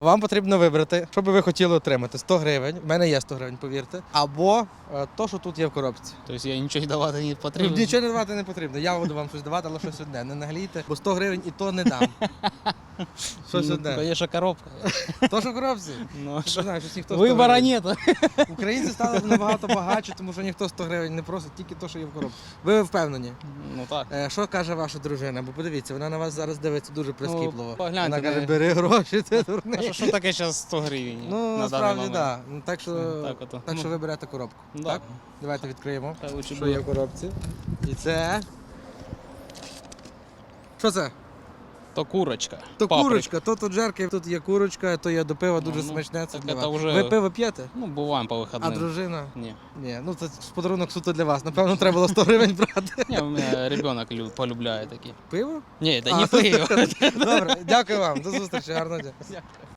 Вам потрібно вибрати, що би ви хотіли отримати. 100 гривень. У мене є 100 гривень, повірте. Або е, то, що тут є в коробці. Тобто я нічого давати не потрібно. Нічого не давати не потрібно. Я буду вам щось давати, але щось одне. Не наглійте, бо 100 гривень і то не дам. Щось Ну, одне. Ще коробка. То, що в коробці. Ну, що? знаю, щось ніхто 100 Вибора гривень. нету. Українці стали набагато багатші, тому що ніхто 100 гривень не просить, тільки то, що є в коробці. Ви впевнені? Ну так. Е, Що каже ваша дружина? Бо подивіться, вона на вас зараз дивиться дуже прискіпливо. погляньте вона на каже, неї. бери гроші, ти А дурний. що, що таке зараз 100 гривень? Ну, на даний насправді момент? так. Да. Ну, так що, Ну, так, так що Ну. ви берете коробку. Да. Так? Давайте відкриємо. Та лучше Що б- є в коробці? І це. Що це? То курочка. То паприк. курочка, то тут жерки, тут є курочка, то є до пива дуже Ну, смачне. Це так для це вас. вже- Ви пиво п'єте? Ну, буваємо по А дружина? Ні. Ні, ну це подарунок суто для вас. Напевно, треба було 100 гривень брати. Ні, у мене ребенок лю- полюбляє такі. Пиво? Ні, да не пиво. Добре, дякую вам. До зустрічі, гарного дня.